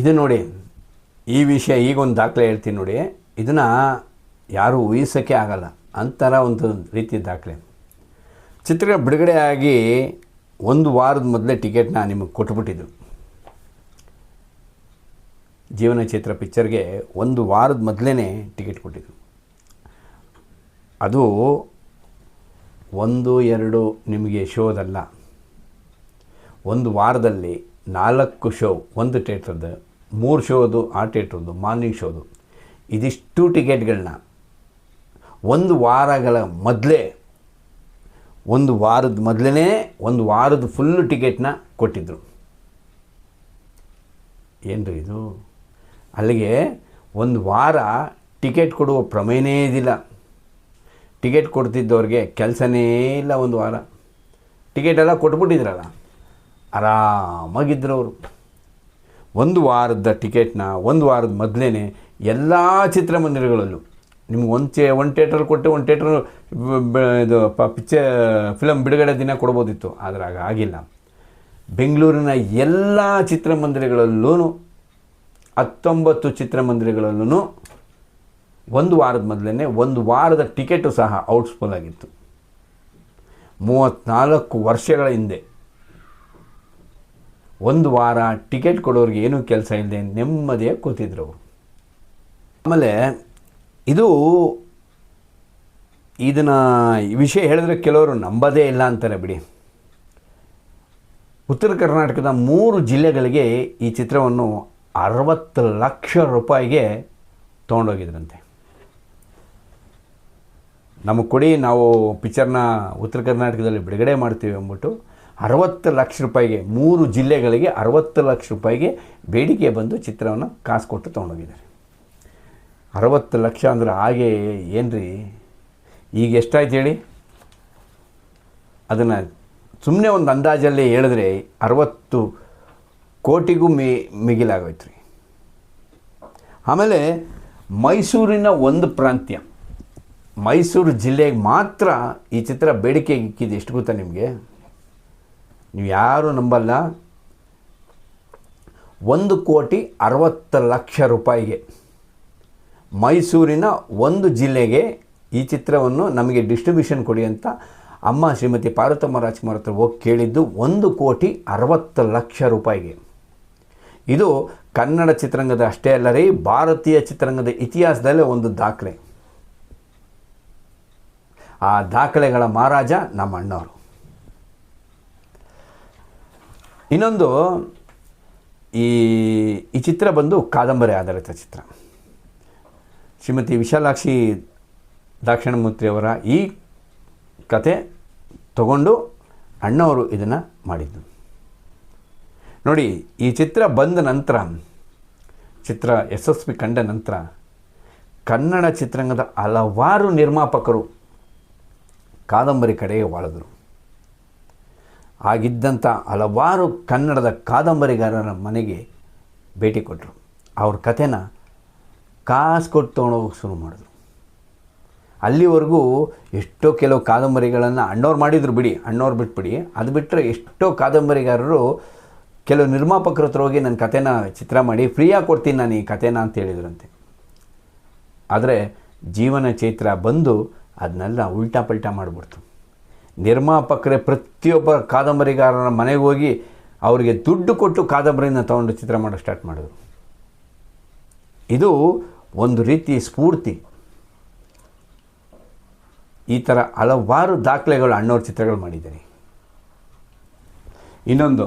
ಇದು ನೋಡಿ, ಈ ವಿಷಯ ಈಗೊಂದು ದಾಖಲೆ ಹೇಳ್ತೀನಿ ನೋಡಿ. ಇದನ್ನು ಯಾರೂ ಊಹಿಸೋಕ್ಕೆ ಆಗಲ್ಲ. ಅಂತರ ಒಂದು ರೀತಿಯ ದಾಖಲೆ. ಚಿತ್ರ ಬಿಡುಗಡೆ ಆಗಿ ಒಂದು ವಾರದ ಮೊದಲೇ ಟಿಕೆಟ್ನ ನಿಮಗೆ ಕೊಟ್ಬಿಟ್ಟಿದ್ರು. ಜೀವನ ಚಿತ್ರ ಪಿಕ್ಚರ್ಗೆ ಒಂದು ವಾರದ ಮೊದಲೇ ಟಿಕೆಟ್ ಕೊಟ್ಟಿದ್ರು. ಅದು ಒಂದು, ಎರಡು ನಿಮಗೆ ಶೋದಲ್ಲ. ಒಂದು ವಾರದಲ್ಲಿ ನಾಲ್ಕು ಶೋ, ಒಂದು ಥಿಯೇಟ್ರದ್ದು. ಮೂರು ಶೋದು ಆ ಥಿಯೇಟ್ರದ್ದು ಮಾರ್ನಿಂಗ್ ಶೋದು ಇದಿಷ್ಟು ಟಿಕೆಟ್ಗಳನ್ನ ಒಂದು ವಾರಗಳ ಮೊದಲೇ, ಒಂದು ವಾರದ ಮೊದಲೇ ಒಂದು ವಾರದ ಫುಲ್ಲು ಟಿಕೆಟ್ನ ಕೊಟ್ಟಿದ್ದರು ಏನು ಇದು? ಅಲ್ಲಿಗೆ ಒಂದು ವಾರ ಟಿಕೆಟ್ ಕೊಡುವ ಪ್ರಮೇಯನೇ ಇದಿಲ್ಲ. ಟಿಕೆಟ್ ಕೊಡ್ತಿದ್ದವ್ರಿಗೆ ಕೆಲಸನೇ ಇಲ್ಲ ಒಂದು ವಾರ. ಟಿಕೆಟ್ ಎಲ್ಲ ಕೊಟ್ಬಿಟ್ಟಿದ್ರಲ್ಲ ಆರಾಮಾಗಿದ್ದರು ಅವರು. ಒಂದು ವಾರದ ಟಿಕೆಟ್ನ, ಒಂದು ವಾರದ ಮೊದಲೇ ಎಲ್ಲ ಚಿತ್ರಮಂದಿರಗಳಲ್ಲೂ. ನಿಮ್ಗೆ ಒಂದು ಚೇ, ಒಂದು ಥಿಯೇಟ್ರಲ್ಲಿ ಕೊಟ್ಟು ಒಂದು ಥಿಯೇಟ್ರ್ ಇದು ಪ ಪಿಕ್ಚರ್ ಫಿಲಮ್ ಬಿಡುಗಡೆ ದಿನ ಕೊಡ್ಬೋದಿತ್ತು, ಆದರೆ ಆಗ ಆಗಿಲ್ಲ. ಬೆಂಗಳೂರಿನ ಎಲ್ಲ ಚಿತ್ರಮಂದಿರಗಳಲ್ಲೂ ಹತ್ತೊಂಬತ್ತು ಚಿತ್ರಮಂದಿರಗಳಲ್ಲೂ ಒಂದು ವಾರದ ಮೊದಲೇ ಒಂದು ವಾರದ ಟಿಕೆಟು ಸಹ ಔಟ್ಸ್ಫುಲ್ ಆಗಿತ್ತು. ಮೂವತ್ತ್ನಾಲ್ಕು ವರ್ಷಗಳ ಹಿಂದೆ. ಒಂದು ವಾರ ಟಿಕೆಟ್ ಕೊಡೋರಿಗೆ ಏನೂ ಕೆಲಸ ಇಲ್ಲದೆ ನೆಮ್ಮದಿಯಾಗಿ ಕೂತಿದ್ರು ಅವರು. ಆಮೇಲೆ ಇದು ಇದನ್ನು ಈ ವಿಷಯ ಹೇಳಿದ್ರೆ ಕೆಲವರು ನಂಬೋದೇ ಇಲ್ಲ ಅಂತಾರೆ ಬಿಡಿ. ಉತ್ತರ ಕರ್ನಾಟಕದ ಮೂರು ಜಿಲ್ಲೆಗಳಿಗೆ ಈ ಚಿತ್ರವನ್ನು ಅರವತ್ತು ಲಕ್ಷ ರೂಪಾಯಿಗೆ ತೊಗೊಂಡೋಗಿದ್ರಂತೆ. ನಮಗೆ ಕೊಡಿ, ನಾವು ಪಿಕ್ಚರ್ನ ಉತ್ತರ ಕರ್ನಾಟಕದಲ್ಲಿ ಬಿಡುಗಡೆ ಮಾಡ್ತೀವಿ ಅಂದ್ಬಿಟ್ಟು ಅರವತ್ತು ಲಕ್ಷ ರೂಪಾಯಿಗೆ, ಮೂರು ಜಿಲ್ಲೆಗಳಿಗೆ ಅರವತ್ತು ಲಕ್ಷ ರೂಪಾಯಿಗೆ ಬೇಡಿಕೆ ಬಂದು ಚಿತ್ರವನ್ನು ಕಾಸು ಕೊಟ್ಟು ತೊಗೊಂಡೋಗಿದ್ದಾರೆ. ಅರವತ್ತು ಲಕ್ಷ ಅಂದ್ರೆ ಹಾಗೆ ಏನು ರೀ ಈಗ ಎಷ್ಟಾಯ್ತು ಹೇಳಿ? ಅದನ್ನು ಸುಮ್ಮನೆ ಒಂದು ಅಂದಾಜಲ್ಲಿ ಹೇಳಿದ್ರೆ ಅರವತ್ತು ಕೋಟಿಗೂ ಮಿ ಮಿಗಿಲಾಗೋಯ್ತು ರೀ ಆಮೇಲೆ ಮೈಸೂರಿನ ಒಂದು ಪ್ರಾಂತ್ಯ, ಮೈಸೂರು ಜಿಲ್ಲೆಗೆ ಮಾತ್ರ ಈ ಚಿತ್ರ ಬೇಡಿಕೆ ಇಕ್ಕಿದ್ದು ಎಷ್ಟು ಗೊತ್ತಾ ನಿಮಗೆ? ನೀವು ಯಾರೂ ನಂಬಲ್ಲ. ಒಂದು ಕೋಟಿ ಅರವತ್ತು ಲಕ್ಷ ರೂಪಾಯಿಗೆ. ಮೈಸೂರಿನ ಒಂದು ಜಿಲ್ಲೆಗೆ ಈ ಚಿತ್ರವನ್ನು ನಮಗೆ ಡಿಸ್ಟ್ರಿಬ್ಯೂಷನ್ ಕೊಡಿ ಅಂತ ಅಮ್ಮ ಶ್ರೀಮತಿ ಪಾರ್ವತಮ್ಮ ರಾಜ್ಕುಮಾರ್ ಹತ್ರ ಹೋಗಿ ಕೇಳಿದ್ದು ಒಂದು ಕೋಟಿ ಅರವತ್ತು ಲಕ್ಷ ರೂಪಾಯಿಗೆ. ಇದು ಕನ್ನಡ ಚಿತ್ರರಂಗದ ಅಷ್ಟೇ ಅಲ್ಲ ರೀ ಭಾರತೀಯ ಚಿತ್ರರಂಗದ ಇತಿಹಾಸದಲ್ಲೇ ಒಂದು ದಾಖಲೆ. ಆ ದಾಖಲೆಗಳ ಮಹಾರಾಜ ನಮ್ಮ ಅಣ್ಣವರು ಇನ್ನೊಂದು, ಈ ಈ ಚಿತ್ರ ಬಂದು ಕಾದಂಬರಿ ಆಧಾರಿತ ಚಿತ್ರ. ಶ್ರೀಮತಿ ವಿಶಾಲಾಕ್ಷಿ ದಾಕ್ಷಿಣಮೂರ್ತಿಯವರ ಈ ಕತೆ ತಗೊಂಡು ಅಣ್ಣವರು ಇದನ್ನು ಮಾಡಿದ್ದು. ನೋಡಿ, ಈ ಚಿತ್ರ ಬಂದ ನಂತರ, ಚಿತ್ರ ಯಶಸ್ವಿ ಕಂಡ ನಂತರ, ಕನ್ನಡ ಚಿತ್ರರಂಗದ ಹಲವಾರು ನಿರ್ಮಾಪಕರು ಕಾದಂಬರಿ ಕಡೆಗೆ ವಾಳಿದ್ರು. ಆಗಿದ್ದಂಥ ಹಲವಾರು ಕನ್ನಡದ ಕಾದಂಬರಿಗಾರರ ಮನೆಗೆ ಭೇಟಿ ಕೊಟ್ಟರು ಅವ್ರ ಕಥೆನ ಕಾಸು ಕೊಟ್ಟು ತೊಗೊಂಡೋಗಿ ಶುರು ಮಾಡಿದ್ರು. ಅಲ್ಲಿವರೆಗೂ ಎಷ್ಟೋ ಕೆಲವು ಕಾದಂಬರಿಗಳನ್ನು ಅಣ್ಣವ್ರು ಮಾಡಿದ್ರು ಬಿಡಿ, ಅಣ್ಣವ್ರು ಬಿಟ್ಬಿಡಿ. ಅದು ಬಿಟ್ಟರೆ ಎಷ್ಟೋ ಕಾದಂಬರಿಗಾರರು ಕೆಲವು ನಿರ್ಮಾಪಕರ ಹತ್ರ ಹೋಗಿ ನನ್ನ ಕಥೆನ ಚಿತ್ರ ಮಾಡಿ ಫ್ರೀಯಾಗಿ ಕೊಡ್ತೀನಿ ನಾನು ಈ ಕಥೆನ ಅಂತ ಹೇಳಿದ್ರಂತೆ. ಆದರೆ ಜೀವನ ಚೈತ್ರ ಬಂದು ಅದನ್ನೆಲ್ಲ ಉಲ್ಟಾ ಪಲ್ಟಾ ಮಾಡಿಬಿಡ್ತು. ನಿರ್ಮಾಪಕರೇ ಪ್ರತಿಯೊಬ್ಬ ಕಾದಂಬರಿಗಾರರ ಮನೆಗೆ ಹೋಗಿ ಅವರಿಗೆ ದುಡ್ಡು ಕೊಟ್ಟು ಕಾದಂಬರಿಯನ್ನು ತಗೊಂಡು ಚಿತ್ರ ಮಾಡೋ ಸ್ಟಾರ್ಟ್ ಮಾಡಿದ್ರು. ಇದು ಒಂದು ರೀತಿ ಸ್ಫೂರ್ತಿ. ಈ ಥರ ಹಲವಾರು ದಾಖಲೆಗಳು ಅಣ್ಣವ್ರ ಚಿತ್ರಗಳು ಮಾಡಿದ್ದೀನಿ. ಇನ್ನೊಂದು,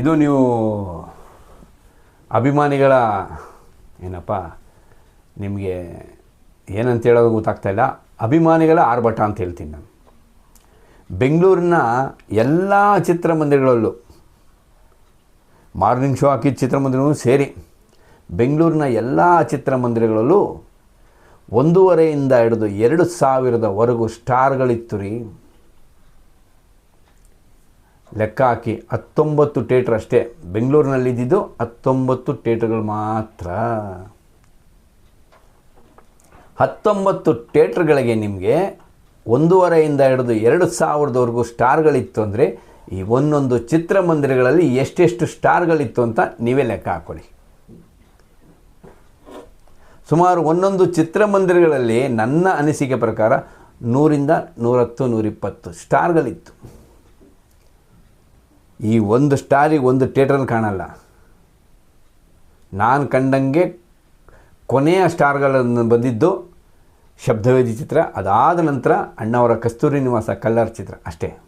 ಇದು ನೀವು ಅಭಿಮಾನಿಗಳ ಏನಪ್ಪ, ನಿಮಗೆ ಏನಂತ ಹೇಳೋದು ಗೊತ್ತಾಗ್ತಾ ಇಲ್ಲ. ಅಭಿಮಾನಿಗಳ ಆರ್ಭಟ ಅಂತ ಹೇಳ್ತೀನಿ ನಾನು. ಬೆಂಗಳೂರಿನ ಎಲ್ಲ ಚಿತ್ರಮಂದಿರಗಳಲ್ಲೂ, ಮಾರ್ನಿಂಗ್ ಶೋ ಹಾಕಿದ ಚಿತ್ರಮಂದಿರವೂ ಸೇರಿ, ಬೆಂಗಳೂರಿನ ಎಲ್ಲ ಚಿತ್ರಮಂದಿರಗಳಲ್ಲೂ ಒಂದೂವರೆಯಿಂದ ಹಿಡಿದು ಎರಡು ಸಾವಿರದವರೆಗೂ ಸ್ಟಾರ್ಗಳಿತ್ತು ರೀ. ಲೆಕ್ಕ ಹಾಕಿ ಹತ್ತೊಂಬತ್ತು ಥಿಯೇಟ್ರ್ ಅಷ್ಟೇ ಬೆಂಗಳೂರಿನಲ್ಲಿ ಇದ್ದಿದ್ದು ಹತ್ತೊಂಬತ್ತು ಥಿಯೇಟ್ರ್ಗಳು ಮಾತ್ರ. ಹತ್ತೊಂಬತ್ತು ಥಿಯೇಟ್ರ್ಗಳಿಗೆ ನಿಮಗೆ ಒಂದೂವರೆಯಿಂದ ಹಿಡಿದು ಎರಡು ಸಾವಿರದವರೆಗೂ ಸ್ಟಾರ್ಗಳಿತ್ತು ಅಂದರೆ ಈ ಒಂದೊಂದು ಚಿತ್ರಮಂದಿರಗಳಲ್ಲಿ ಎಷ್ಟೆಷ್ಟು ಸ್ಟಾರ್ಗಳಿತ್ತು ಅಂತ ನೀವೇ ಲೆಕ್ಕ ಹಾಕ್ಕೊಳ್ಳಿ ಸುಮಾರು ಒಂದೊಂದು ಚಿತ್ರಮಂದಿರಗಳಲ್ಲಿ ನನ್ನ ಅನಿಸಿಕೆ ಪ್ರಕಾರ ನೂರಿಂದ ನೂರತ್ತು, ನೂರಿಪ್ಪತ್ತು ಸ್ಟಾರ್ಗಳಿತ್ತು. ಈ ಒಂದು ಸ್ಟಾರಿಗೆ ಒಂದು ಥಿಯೇಟ್ರಲ್ಲಿ ಕಾಣಲ್ಲ. ನಾನು ಕಂಡಂಗೆ ಕೊನೆಯ ಸ್ಟಾರ್ಗಳನ್ನು ಬಂದಿದ್ದು ಶಬ್ದವೇದಿ ಚಿತ್ರ, ಅದಾದ ನಂತರ ಅಣ್ಣವರ ಕಸ್ತೂರಿ ನಿವಾಸ ಕಲ್ಲರ್ ಚಿತ್ರ ಅಷ್ಟೇ.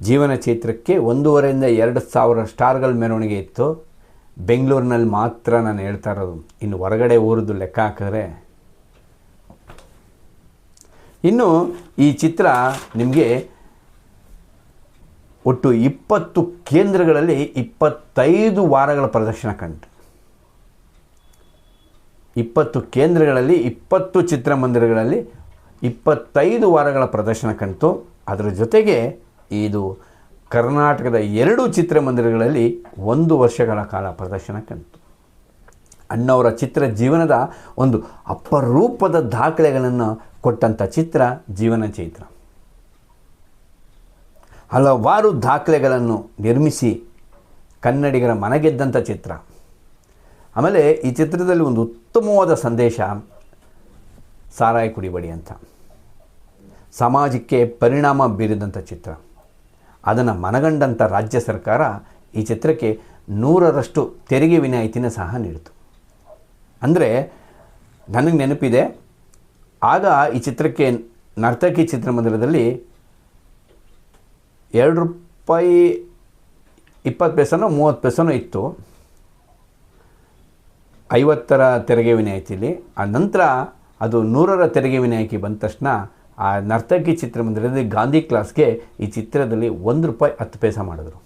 ಜೀವನ ಚೈತ್ರಕ್ಕೆ ಒಂದೂವರೆಯಿಂದ ಎರಡು ಸಾವಿರ ಸ್ಟಾರ್ಗಳ ಮೆರವಣಿಗೆ ಇತ್ತು. ಬೆಂಗಳೂರಿನಲ್ಲಿ ಮಾತ್ರ ನಾನು ಹೇಳ್ತಾ ಇರೋದು. ಇನ್ನು ಹೊರಗಡೆ ಊರದ್ದು ಲೆಕ್ಕ ಹಾಕಿದ್ರೆ. ಇನ್ನು ಈ ಚಿತ್ರ ನಿಮಗೆ ಒಟ್ಟು ಇಪ್ಪತ್ತು ಕೇಂದ್ರಗಳಲ್ಲಿ ಇಪ್ಪತ್ತೈದು ವಾರಗಳ ಪ್ರದರ್ಶನ ಕಂಡು. ಇಪ್ಪತ್ತು ಕೇಂದ್ರಗಳಲ್ಲಿ, ಇಪ್ಪತ್ತು ಚಿತ್ರಮಂದಿರಗಳಲ್ಲಿ ಇಪ್ಪತ್ತೈದು ವಾರಗಳ ಪ್ರದರ್ಶನ ಕಂತು. ಅದರ ಜೊತೆಗೆ ಇದು ಕರ್ನಾಟಕದ ಎರಡು ಚಿತ್ರಮಂದಿರಗಳಲ್ಲಿ ಒಂದು ವರ್ಷಗಳ ಕಾಲ ಪ್ರದರ್ಶನ ಕಂತು. ಅಣ್ಣವರ ಚಿತ್ರ ಜೀವನದ ಒಂದು ಅಪರೂಪದ ದಾಖಲೆಗಳನ್ನು ಕೊಟ್ಟಂಥ ಚಿತ್ರ ಜೀವನ ಚೈತ್ರ. ಹಲವಾರು ದಾಖಲೆಗಳನ್ನು ನಿರ್ಮಿಸಿ ಕನ್ನಡಿಗರ ಮನಗೆದ್ದಂಥ ಚಿತ್ರ. ಆಮೇಲೆ ಈ ಚಿತ್ರದಲ್ಲಿ ಒಂದು ಉತ್ತಮವಾದ ಸಂದೇಶ ಸಾರಾಯಿ ಕುಡಿಬೇಡಿ ಅಂತ. ಸಮಾಜಕ್ಕೆ ಪರಿಣಾಮ ಬೀರಿದಂಥ ಚಿತ್ರ. ಅದನ್ನು ಮನಗಂಡಂಥ ರಾಜ್ಯ ಸರ್ಕಾರ ಈ ಚಿತ್ರಕ್ಕೆ ನೂರರಷ್ಟು ತೆರಿಗೆ ವಿನಾಯಿತಿನ ಸಹ ನೀಡಿತು. ಅಂದರೆ ನನಗೆ ನೆನಪಿದೆ, ಆಗ ಈ ಚಿತ್ರಕ್ಕೆ ನರ್ತಕಿ ಚಿತ್ರಮಂದಿರದಲ್ಲಿ ಎರಡು ರೂಪಾಯಿ ಇಪ್ಪತ್ತು ಪೈಸನೋ ಮೂವತ್ತು ಪೈಸನೋ ಇತ್ತು. ಐವತ್ತರ ತೆರಿಗೆ ವಿನಾಯಿತಿಲಿ, ಆ ನಂತರ ಅದು ನೂರರ ತೆರಿಗೆ ವಿನಾಯಿತಿ ಬಂದ ತಕ್ಷಣ ಆ ನರ್ತಕಿ ಚಿತ್ರಮಂದಿರದಲ್ಲಿ ಗಾಂಧಿ ಕ್ಲಾಸ್ಗೆ ಈ ಚಿತ್ರದಲ್ಲಿ ಒಂದು ರೂಪಾಯಿ ಹತ್ತು ಪೈಸೆ ಮಾಡಿದ್ರು.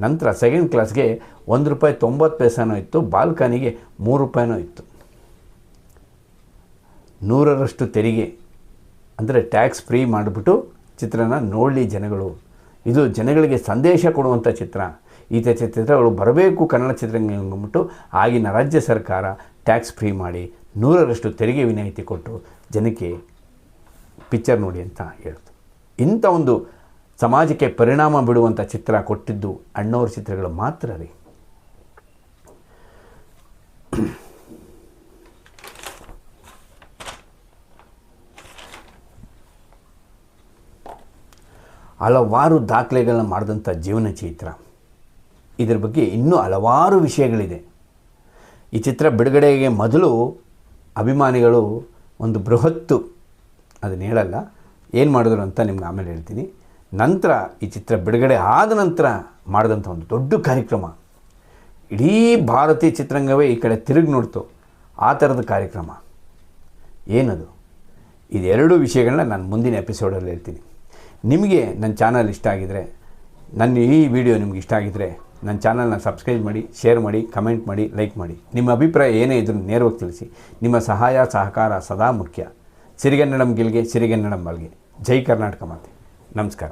ನಂತರ ಸೆಕೆಂಡ್ ಕ್ಲಾಸ್ಗೆ ಒಂದು ರೂಪಾಯಿ ತೊಂಬತ್ತು ಪೈಸಾನೂ ಇತ್ತು, ಬಾಲ್ಕನಿಗೆ ಮೂರು ರೂಪಾಯಿನೂ ಇತ್ತು. ನೂರರಷ್ಟು ತೆರಿಗೆ ಅಂದರೆ ಟ್ಯಾಕ್ಸ್ ಫ್ರೀ ಮಾಡಿಬಿಟ್ಟು ಚಿತ್ರನ ನೋಡಲಿ ಜನಗಳು. ಇದು ಜನಗಳಿಗೆ ಸಂದೇಶ ಕೊಡುವಂಥ ಚಿತ್ರ. ಈ ತ- ಚಿತ್ರಗಳು ಬರಬೇಕು ಕನ್ನಡ ಚಿತ್ರರಂಗ ಅಂದ್ಬಿಟ್ಟು ಆಗಿನ ರಾಜ್ಯ ಸರ್ಕಾರ ಟ್ಯಾಕ್ಸ್ ಫ್ರೀ ಮಾಡಿ ನೂರರಷ್ಟು ತೆರಿಗೆ ವಿನಾಯಿತಿ ಕೊಟ್ಟು ಜನಕ್ಕೆ ಪಿಕ್ಚರ್ ನೋಡಿ ಅಂತ ಹೇಳ್ತು. ಇಂಥ ಒಂದು ಸಮಾಜಕ್ಕೆ ಪರಿಣಾಮ ಬಿಡುವಂಥ ಚಿತ್ರ ಕೊಟ್ಟಿದ್ದು ಅಣ್ಣವ್ರ ಚಿತ್ರಗಳು ಮಾತ್ರ ರೀ. ಹಲವಾರು ದಾಖಲೆಗಳನ್ನ ಮಾಡಿದಂಥ ಜೀವನ ಚೈತ್ರ ಇದರ ಬಗ್ಗೆ ಇನ್ನೂ ಹಲವಾರು ವಿಷಯಗಳಿದೆ. ಈ ಚಿತ್ರ ಬಿಡುಗಡೆಗೆ ಮೊದಲು ಅಭಿಮಾನಿಗಳು ಒಂದು ಬೃಹತ್ತು, ಅದನ್ನು ಹೇಳಲ್ಲ, ಏನು ಮಾಡಿದ್ರು ಅಂತ ನಿಮ್ಗೆ ಆಮೇಲೆ ಹೇಳ್ತೀನಿ. ನಂತರ ಈ ಚಿತ್ರ ಬಿಡುಗಡೆ ಆದ ನಂತರ ಮಾಡಿದಂಥ ಒಂದು ದೊಡ್ಡ ಕಾರ್ಯಕ್ರಮ. ಇಡೀ ಭಾರತೀಯ ಚಿತ್ರರಂಗವೇ ಈ ಕಡೆ ತಿರುಗಿ ನೋಡ್ತು. ಆ ಥರದ ಕಾರ್ಯಕ್ರಮ. ಏನದು? ಇದೆರಡು ವಿಷಯಗಳನ್ನ ನಾನು ಮುಂದಿನ ಎಪಿಸೋಡಲ್ಲಿ ಹೇಳ್ತೀನಿ. ನಿಮಗೆ ನನ್ನ ಚಾನಲ್ ಇಷ್ಟ ಆಗಿದರೆ, ನನ್ನ ಈ ವಿಡಿಯೋ ನಿಮ್ಗೆ ಇಷ್ಟ ಆಗಿದ್ದರೆ ನನ್ನ ಚಾನಲ್ನ ಸಬ್ಸ್ಕ್ರೈಬ್ ಮಾಡಿ, ಶೇರ್ ಮಾಡಿ, ಕಮೆಂಟ್ ಮಾಡಿ, ಲೈಕ್ ಮಾಡಿ. ನಿಮ್ಮ ಅಭಿಪ್ರಾಯ ಏನೇ ಇದ್ರೂ ನೇರವಾಗಿ ತಿಳಿಸಿ. ನಿಮ್ಮ ಸಹಾಯ, ಸಹಕಾರ ಸದಾ ಮುಖ್ಯ. ಸಿರಿಗನ್ನಡಂ ಗಿಲ್ಗೆ, ಸಿರಿಗನ್ನಡಂ ಬಲ್ಗೆ ಜೈ ಕರ್ನಾಟಕ ಮಾತೆ. ನಮಸ್ಕಾರ.